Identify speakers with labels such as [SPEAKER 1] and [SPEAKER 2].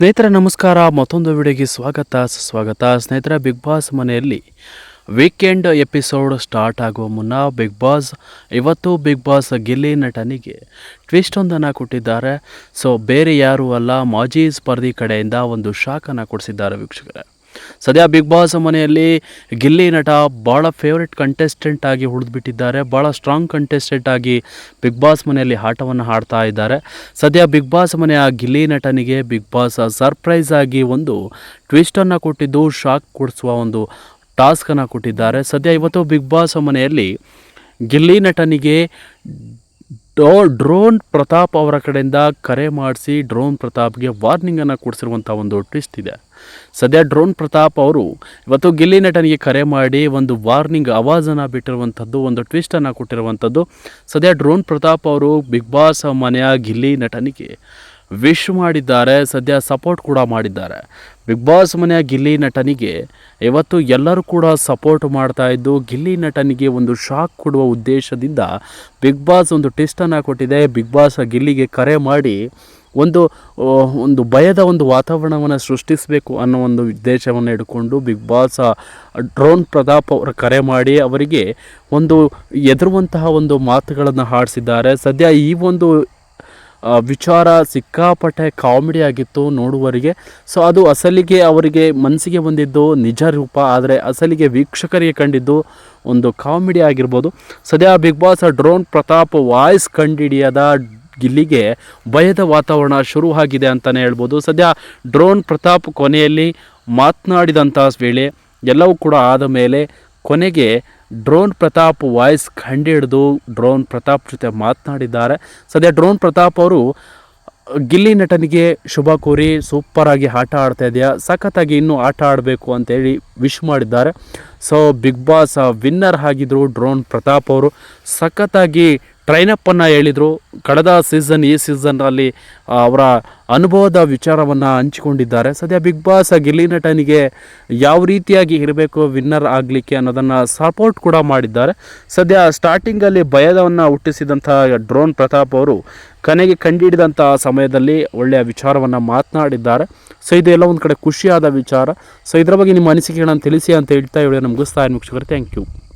[SPEAKER 1] ಸ್ನೇಹಿತರೆ, ನಮಸ್ಕಾರ. ಮತ್ತೊಂದು ವಿಡಿಯೋಗೆ ಸ್ವಾಗತ. ಸುಸ್ವಾಗತ. ಸ್ನೇಹಿತರ ಬಿಗ್ ಬಾಸ್ ಮನೆಯಲ್ಲಿ ವೀಕೆಂಡ್ ಎಪಿಸೋಡ್ ಸ್ಟಾರ್ಟ್ ಆಗುವ ಮುನ್ನ ಬಿಗ್ ಬಾಸ್ ಇವತ್ತು ಬಿಗ್ ಬಾಸ್ ಗಿಲ್ಲಿ ನಟನಿಗೆ ಟ್ವಿಸ್ಟ್ ಒಂದನ್ನು ಕೊಟ್ಟಿದ್ದಾರೆ. ಸೊ ಬೇರೆ ಯಾರೂ ಅಲ್ಲ, ಮಾಜಿ ಸ್ಪರ್ಧಿ ಕಡೆಯಿಂದ ಒಂದು ಶಾಕನ್ನು ಕೊಡಿಸಿದ್ದಾರೆ ವೀಕ್ಷಕರೇ. ಸದ್ಯ ಬಿಗ್ ಬಾಸ್ ಮನೆಯಲ್ಲಿ ಗಿಲ್ಲಿ ನಟ ಭಾಳ ಫೇವ್ರೆಟ್ ಕಂಟೆಸ್ಟೆಂಟ್ ಆಗಿ ಉಳಿದ್ಬಿಟ್ಟಿದ್ದಾರೆ. ಭಾಳ ಸ್ಟ್ರಾಂಗ್ ಕಂಟೆಸ್ಟೆಂಟ್ ಆಗಿ ಬಿಗ್ ಬಾಸ್ ಮನೆಯಲ್ಲಿ ಆಟವನ್ನು ಆಡ್ತಾ ಇದ್ದಾರೆ. ಸದ್ಯ ಬಿಗ್ ಬಾಸ್ ಮನೆಯ ಗಿಲ್ಲಿ ನಟನಿಗೆ ಬಿಗ್ ಬಾಸ್ ಸರ್ಪ್ರೈಸ್ ಆಗಿ ಒಂದು ಟ್ವಿಸ್ಟನ್ನು ಕೊಟ್ಟಿದ್ದು ಶಾಕ್ ಕೊಡಿಸುವ ಒಂದು ಟಾಸ್ಕನ್ನು ಕೊಟ್ಟಿದ್ದಾರೆ. ಸದ್ಯ ಇವತ್ತು ಬಿಗ್ ಬಾಸ್ ಮನೆಯಲ್ಲಿ ಗಿಲ್ಲಿ ನಟನಿಗೆ ಡ್ರೋನ್ ಪ್ರತಾಪ್ ಅವರ ಕಡೆಯಿಂದ ಕರೆ ಮಾಡಿಸಿ ಡ್ರೋನ್ ಪ್ರತಾಪ್ಗೆ ವಾರ್ನಿಂಗನ್ನು ಕೊಡಿಸಿರುವಂಥ ಒಂದು ಟ್ವಿಸ್ಟ್ ಇದೆ. ಸದ್ಯ ಡ್ರೋನ್ ಪ್ರತಾಪ್ ಅವರು ಇವತ್ತು ಗಿಲ್ಲಿ ನಟನಿಗೆ ಕರೆ ಮಾಡಿ ಒಂದು ವಾರ್ನಿಂಗ್ ಆವಾಜನ್ನು ಬಿಟ್ಟಿರುವಂಥದ್ದು ಒಂದು ಟ್ವಿಸ್ಟನ್ನು ಕೊಟ್ಟಿರುವಂಥದ್ದು ಸದ್ಯ ಡ್ರೋನ್ ಪ್ರತಾಪ್ ಅವರು ಬಿಗ್ ಬಾಸ್ ಮನೆಯ ಗಿಲ್ಲಿ ನಟನಿಗೆ ವಿಶ್ ಮಾಡಿದ್ದಾರೆ, ಸದ್ಯ ಸಪೋರ್ಟ್ ಕೂಡ ಮಾಡಿದ್ದಾರೆ. ಬಿಗ್ ಬಾಸ್ ಮನೆಯ ಗಿಲ್ಲಿ ನಟನಿಗೆ ಇವತ್ತು ಎಲ್ಲರೂ ಕೂಡ ಸಪೋರ್ಟ್ ಮಾಡ್ತಾ ಇದ್ದು, ಗಿಲ್ಲಿ ನಟನಿಗೆ ಒಂದು ಶಾಕ್ ಕೊಡುವ ಉದ್ದೇಶದಿಂದ ಬಿಗ್ ಬಾಸ್ ಒಂದು ಟೆಸ್ಟನ್ನು ಕೊಟ್ಟಿದೆ. ಬಿಗ್ ಬಾಸ್ ಗಿಲ್ಲಿಗೆ ಕರೆ ಮಾಡಿ ಒಂದು ಒಂದು ಭಯದ ಒಂದು ವಾತಾವರಣವನ್ನು ಸೃಷ್ಟಿಸಬೇಕು ಅನ್ನೋ ಒಂದು ಉದ್ದೇಶವನ್ನು ಇಟ್ಕೊಂಡು ಬಿಗ್ ಬಾಸ್ ಡ್ರೋನ್ ಪ್ರತಾಪ್ ಅವರ ಕರೆ ಮಾಡಿ ಅವರಿಗೆ ಒಂದು ಎದುರುವಂತಹ ಒಂದು ಮಾತುಗಳನ್ನು ಹಾಡಿಸಿದ್ದಾರೆ. ಸದ್ಯ ಈ ಒಂದು ವಿಚಾರ ಸಿಕ್ಕಾಪಟ್ಟೆ ಕಾಮಿಡಿ ಆಗಿತ್ತು ನೋಡುವರಿಗೆ ಸೊ ಅದು ಅಸಲಿಗೆ ಅವರಿಗೆ ಮನಸ್ಸಿಗೆ ಬಂದಿದ್ದು ನಿಜ ರೂಪ, ಆದರೆ ಅಸಲಿಗೆ ವೀಕ್ಷಕರಿಗೆ ಕಂಡಿದ್ದು ಒಂದು ಕಾಮಿಡಿ ಆಗಿರ್ಬೋದು. ಸದ್ಯ Big Boss drone Pratap voice ಕಂಡಿಡಿಯದ ಗಿಲ್ಲಿಗೆ ಭಯದ ವಾತಾವರಣ ಶುರುವಾಗಿದೆ ಅಂತಲೇ ಹೇಳ್ಬೋದು. ಸದ್ಯ ಡ್ರೋನ್ ಪ್ರತಾಪ್ ಕೊನೆಯಲ್ಲಿ ಮಾತನಾಡಿದಂಥ ವೇಳೆ ಎಲ್ಲವೂ ಕೂಡ ಆದ ಮೇಲೆ ಕೊನೆಗೆ ಡ್ರೋನ್ ಪ್ರತಾಪ್ ವಾಯ್ಸ್ ಕಂಡುಹಿಡಿದು ಡ್ರೋನ್ ಪ್ರತಾಪ್ ಜೊತೆ ಮಾತನಾಡಿದ್ದಾರೆ. ಸದ್ಯ ಡ್ರೋನ್ ಪ್ರತಾಪ್ ಅವರು, ಗಿಲ್ಲಿ ನಟನಿಗೆ ಶುಭ ಕೋರಿ ಸೂಪರಾಗಿ ಆಟ ಆಡ್ತಾ ಇದೆಯಾ? ಸಖತ್ತಾಗಿ ಇನ್ನೂ ಆಟ ಆಡಬೇಕು ಅಂತೇಳಿ ವಿಶ್ ಮಾಡಿದ್ದಾರೆ. ಸೊ ಬಿಗ್ ಬಾಸ್ ವಿನ್ನರ್ ಆಗಿದ್ದರು ಡ್ರೋನ್ ಪ್ರತಾಪ್ ಅವರು, ಸಖತ್ತಾಗಿ ಟ್ರೈನಪ್ಪನ್ನು ಹೇಳಿದರು. ಕಳೆದ ಸೀಸನ್ ಈ ಸೀಸನ್ನಲ್ಲಿ ಅವರ ಅನುಭವದ ವಿಚಾರವನ್ನು ಹಂಚಿಕೊಂಡಿದ್ದಾರೆ. ಸದ್ಯ ಬಿಗ್ ಬಾಸ್ ಗಿಲ್ಲಿ ನಟನಿಗೆ ಯಾವ ರೀತಿಯಾಗಿ ಇರಬೇಕು ವಿನ್ನರ್ ಆಗಲಿಕ್ಕೆ ಅನ್ನೋದನ್ನು ಸಪೋರ್ಟ್ ಕೂಡ ಮಾಡಿದ್ದಾರೆ. ಸದ್ಯ ಸ್ಟಾರ್ಟಿಂಗಲ್ಲಿ ಭಯದವನ್ನು ಹುಟ್ಟಿಸಿದಂಥ ಡ್ರೋನ್ ಪ್ರತಾಪ್ ಅವರು ಕನೆಗೆ ಕಂಡುಹಿಡಿದಂಥ ಸಮಯದಲ್ಲಿ ಒಳ್ಳೆಯ ವಿಚಾರವನ್ನು ಮಾತನಾಡಿದ್ದಾರೆ. ಸೊ, ಇದೆಲ್ಲ ಒಂದು ಕಡೆ ಖುಷಿಯಾದ ವಿಚಾರ. ಸೊ, ಇದರ ಬಗ್ಗೆ ನಿಮ್ಮ ಅನಿಸಿಕೆಗಳನ್ನು ತಿಳಿಸಿ ಅಂತ ಹೇಳ್ತಾ ಹೇಳಿ ಮುಗಿಸ್ತಾ ಸ್ಥಾಯಿ ಥ್ಯಾಂಕ್ ಯು